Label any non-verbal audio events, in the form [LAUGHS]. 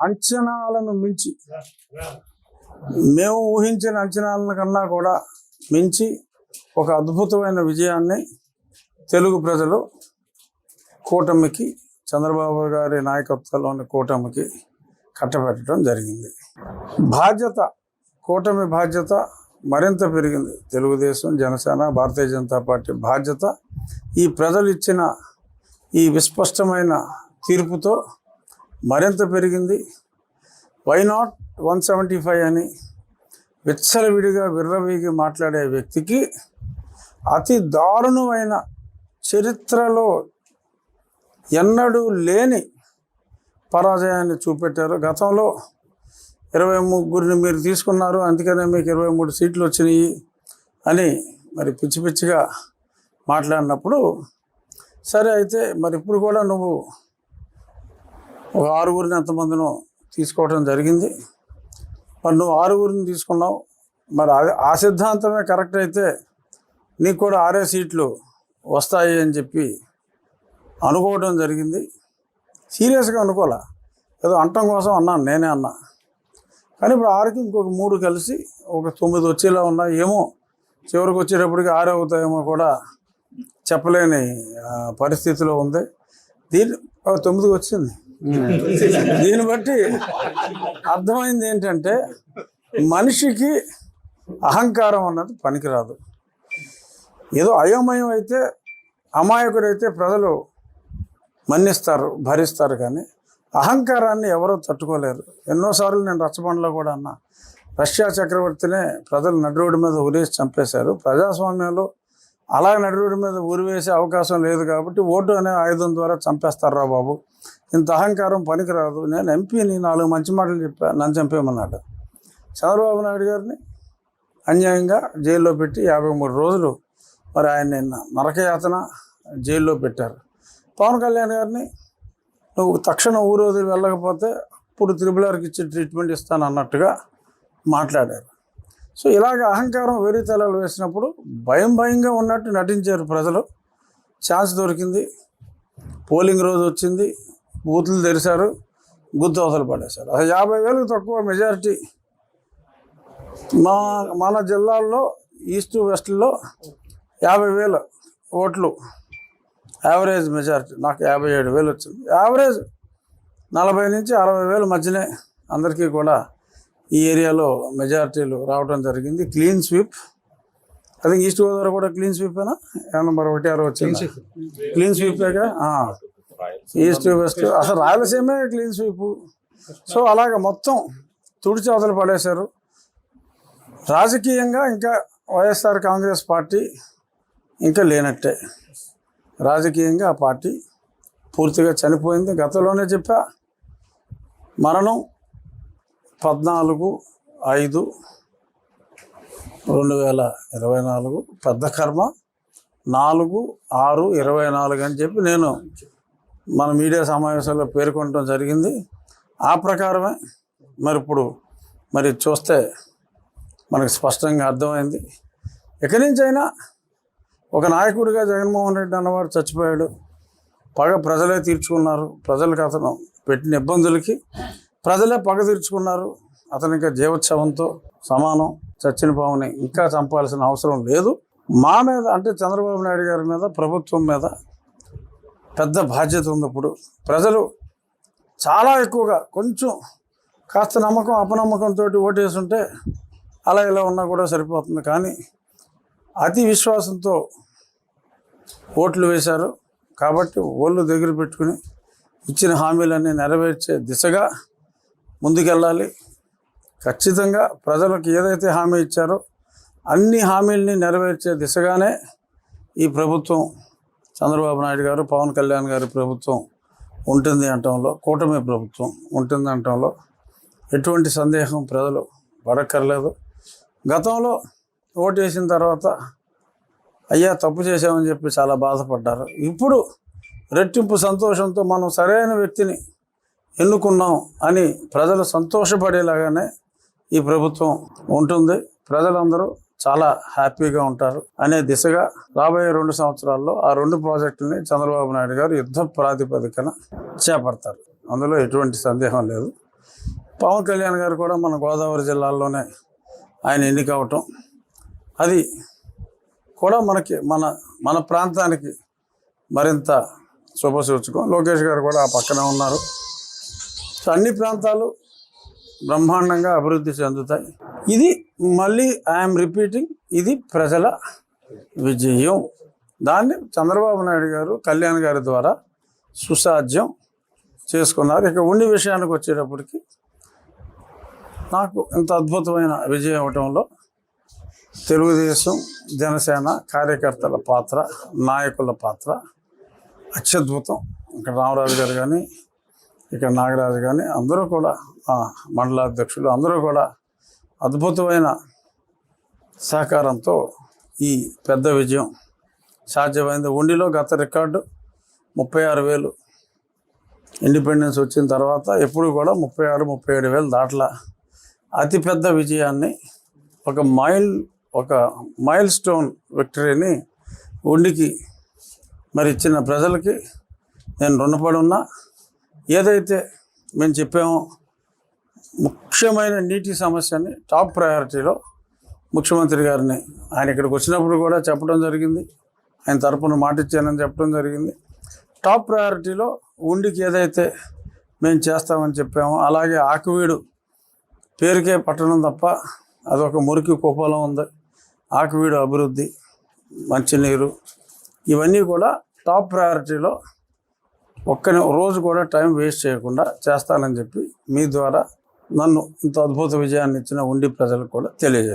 అంచనాలను మించి. మేము ఊహించిన అంచనాల కన్నా కూడా మించి ఒక అద్భుతమైన విజయాన్ని తెలుగు ప్రజలు కూటమికి చంద్రబాబు గారి నాయకత్వంలోని కూటమికి కట్టబెట్టడం జరిగింది. బాధ్యత కూటమి బాధ్యత మరింత పెరిగింది. తెలుగుదేశం జనసేన భారతీయ జనతా పార్టీ బాధ్యత ఈ ప్రజలు ఇచ్చిన ఈ విస్పష్టమైన తీర్పుతో మరింత పెరిగింది. Why not one seventy five అని విచ్చలవిడిగా విర్రవీగి మాట్లాడే వ్యక్తికి అతి దారుణమైన చరిత్రలో ఎన్నడూ లేని పరాజయాన్ని చూపెట్టారు. గతంలో ఇరవై ముగ్గురిని మీరు తీసుకున్నారు అందుకనే మీకు ఇరవై మూడు సీట్లు వచ్చినాయి అని మరి పిచ్చి పిచ్చిగా మాట్లాడినప్పుడు సరే అయితే మరి ఇప్పుడు కూడా నువ్వు ఒక ఆరుగురిని ఎంతమందినో తీసుకోవడం జరిగింది. మరి నువ్వు ఆరుగురిని తీసుకున్నావు. మరి అది ఆ సిద్ధాంతమే కరెక్ట్ అయితే నీకు కూడా ఆరే సీట్లు వస్తాయి అని చెప్పి అనుకోవడం జరిగింది. సీరియస్గా అనుకోలే ఏదో అంటం కోసం అన్నాను నేనే అన్నా. కానీ ఇప్పుడు ఆరుకి ఇంకొక మూడు కలిసి ఒక తొమ్మిది వచ్చేలా ఉన్నా ఏమో చివరికి వచ్చేటప్పటికి ఆరు అవుతాయేమో కూడా చెప్పలేని పరిస్థితిలో ఉంది. దీని తొమ్మిదికి వచ్చింది. [LAUGHS] దీన్ని బట్టి అర్థమైంది ఏంటంటే మనిషికి అహంకారం అన్నది పనికిరాదు. ఏదో అయోమయం అయితే అమాయకుడైతే ప్రజలు మన్నిస్తారు భరిస్తారు కానీ అహంకారాన్ని ఎవరో తట్టుకోలేరు. ఎన్నోసార్లు నేను రచ్చబండలో కూడా అన్నా రష్యా చక్రవర్తినే ప్రజలు నడిరోడ్డు మీద ఉరేసి చంపేశారు. ప్రజాస్వామ్యంలో అలా నడి మీద ఉరివేసే అవకాశం లేదు కాబట్టి ఓటు అనే ఆయుధం ద్వారా చంపేస్తారా బాబు? ఇంత అహంకారం పనికిరాదు. నేను ఎంపీని నాలుగు మంచి మాటలు చెప్పా నన్ను చంపేయమన్నాడు. చంద్రబాబు నాయుడు గారిని అన్యాయంగా జైల్లో పెట్టి యాభై మూడు రోజులు మరి ఆయన నిన్న నరకయాతన జైల్లో పెట్టారు. పవన్ కళ్యాణ్ గారిని నువ్వు తక్షణం ఊరు వదిలి వెళ్ళకపోతే అప్పుడు త్రిబులార్కి ఇచ్చి ట్రీట్మెంట్ ఇస్తాను అన్నట్టుగా మాట్లాడారు. సో ఇలాగ అహంకారం వేరుతలాలు వేసినప్పుడు భయం భయంగా ఉన్నట్టు నటించారు ప్రజలు. ఛాన్స్ దొరికింది. పోలింగ్ రోజు వచ్చింది. బూతులు తెరిచారు. గుర్తు అవతలు పడేశారు. అసలు యాభై వేలకు తక్కువ మెజారిటీ మా మన జిల్లాల్లో ఈస్ట్ వెస్ట్లో యాభై వేల ఓట్లు. Average majority. నాకు యాభై ఏడు వేలు వచ్చింది. యావరేజ్ నలభై నుంచి అరవై వేల మధ్యనే అందరికీ కూడా ఈ ఏరియాలో మెజారిటీలు రావడం జరిగింది. Clean sweep. అది ఈస్ట్ గోదావరి కూడా క్లీన్ స్వీపేనా? నెంబర్ ఒకటి ఆరు వచ్చింది? క్లీన్ స్వీపేగా? East west. అసలు రాయలసీమే క్లీన్ స్వీప్. సో అలాగ మొత్తం తుడిచి అవతల పడేశారు. రాజకీయంగా ఇంకా వైఎస్ఆర్ కాంగ్రెస్ పార్టీ ఇంకా లేనట్టే. రాజకీయంగా ఆ పార్టీ పూర్తిగా చనిపోయింది. గతంలోనే చెప్పా మరణం పద్నాలుగు ఐదు రెండు వేల ఇరవై నాలుగు పెద్ద కర్మ నాలుగు ఆరు ఇరవై నాలుగు అని చెప్పి నేను మన మీడియా సమావేశంలో పేర్కొనడం జరిగింది. ఆ ప్రకారమే మరి ఇప్పుడు మరి చూస్తే మనకు స్పష్టంగా అర్థమైంది. ఎక్కడి నుంచైనా ఒక నాయకుడిగా జగన్మోహన్ రెడ్డి అన్నవాడు చచ్చిపోయాడు. పగ ప్రజలే తీర్చుకున్నారు. ప్రజలకు అతను పెట్టిన ఇబ్బందులకి ప్రజలే పగ తీర్చుకున్నారు. అతను జీవోత్సవంతో సమానం. చచ్చిన పావుని ఇంకా చంపాల్సిన అవసరం లేదు. మా మీద అంటే చంద్రబాబు నాయుడు గారి మీద ప్రభుత్వం మీద పెద్ద బాధ్యత ఉంది ఇప్పుడు ప్రజలు చాలా ఎక్కువగా కొంచెం కాస్త నమ్మకం అపనమ్మకంతో ఓటేసుంటే అలా ఇలా ఉన్నా కూడా సరిపోతుంది. కానీ అతి విశ్వాసంతో ఓట్లు వేశారు. కాబట్టి ఓళ్ళు దగ్గర పెట్టుకుని ఇచ్చిన హామీలన్నీ నెరవేర్చే దిశగా ముందుకెళ్ళాలి. ఖచ్చితంగా ప్రజలకు ఏదైతే హామీ ఇచ్చారో అన్ని హామీల్ని నెరవేర్చే దిశగానే ఈ ప్రభుత్వం చంద్రబాబు నాయుడు గారు పవన్ కళ్యాణ్ గారి ప్రభుత్వం ఉంటుంది అంటంలో కూటమి ప్రభుత్వం ఉంటుంది అంటంలో ఎటువంటి సందేహం ప్రజలు పడక్కర్లేదు. గతంలో ఓటు వేసిన తర్వాత అయ్యా తప్పు చేసామని చెప్పి చాలా బాధపడ్డారు. ఇప్పుడు రెట్టింపు సంతోషంతో మనం సరైన వ్యక్తిని ఎన్నుకున్నాం అని ప్రజలు సంతోషపడేలాగానే ఈ ప్రభుత్వం ఉంటుంది. ప్రజలందరూ చాలా హ్యాపీగా ఉంటారు. అనే దిశగా రాబోయే రెండు సంవత్సరాల్లో ఆ రెండు ప్రాజెక్టులని చంద్రబాబు నాయుడు గారు యుద్ధ ప్రాతిపదికన చేపడతారు. అందులో ఎటువంటి సందేహం లేదు. పవన్ కళ్యాణ్ గారు కూడా మన గోదావరి జిల్లాలోనే ఆయన ఎన్నిక అవటం అది కూడా మనకి మన మన ప్రాంతానికి మరింత శుభసూచకం. లోకేష్ గారు కూడా ఆ పక్కన ఉన్నారు. సో అన్ని ప్రాంతాలు బ్రహ్మాండంగా అభివృద్ధి చెందుతాయి. ఇది మళ్ళీ ఐఎమ్ రిపీటింగ్ ఇది ప్రజల విజయం. దాన్ని చంద్రబాబు నాయుడు గారు కళ్యాణ్ గారి ద్వారా సుసాధ్యం చేసుకున్నారు. ఇక ఉండి విషయానికి వచ్చేటప్పటికి నాకు ఇంత అద్భుతమైన విజయం అవటంలో తెలుగుదేశం జనసేన కార్యకర్తల పాత్ర నాయకుల పాత్ర అత్యద్భుతం. ఇక్కడ రామరాజు గారు కానీ ఇక్కడ నాగరాజు కానీ అందరూ కూడా మండలాధ్యక్షులు అందరూ కూడా అద్భుతమైన సహకారంతో ఈ పెద్ద విజయం సాధ్యమైంది. ఉండిలో గత రికార్డు ముప్పై ఆరు వేలు ఇండిపెండెన్స్ వచ్చిన తర్వాత ఎప్పుడు కూడా ముప్పై ఆరు ముప్పై ఏడు వేలు దాట్లా అతిపెద్ద విజయాన్ని ఒక మైల్ ఒక మైల్ స్టోన్ విక్టరీని ఉండికి మరి ఇచ్చిన ప్రజలకి నేను రుణపడి ఉన్నా. ఏదైతే మేము చెప్పామో ముఖ్యమైన నీటి సమస్యని టాప్ ప్రయారిటీలో ముఖ్యమంత్రి గారిని ఆయన ఇక్కడికి వచ్చినప్పుడు కూడా చెప్పడం జరిగింది. ఆయన తరపున మాట ఇచ్చానని చెప్పడం జరిగింది. టాప్ ప్రయారిటీలో ఉండికి ఏదైతే మేము చేస్తామని చెప్పామో అలాగే ఆకువీడు పేరుకే పట్టణం తప్ప అదొక మురికి కుప్పలం ఉంది. ఆకువీడు అభివృద్ధి మంచినీరు ఇవన్నీ కూడా టాప్ ప్రయారిటీలో ఒక్క రోజు కూడా టైం వేస్ట్ చేయకుండా చేస్తానని చెప్పి మీ ద్వారా నన్ను ఇంత అద్భుత విజయాన్ని ఇచ్చిన ఉండి ప్రజలకు కూడా తెలియజేస్తాను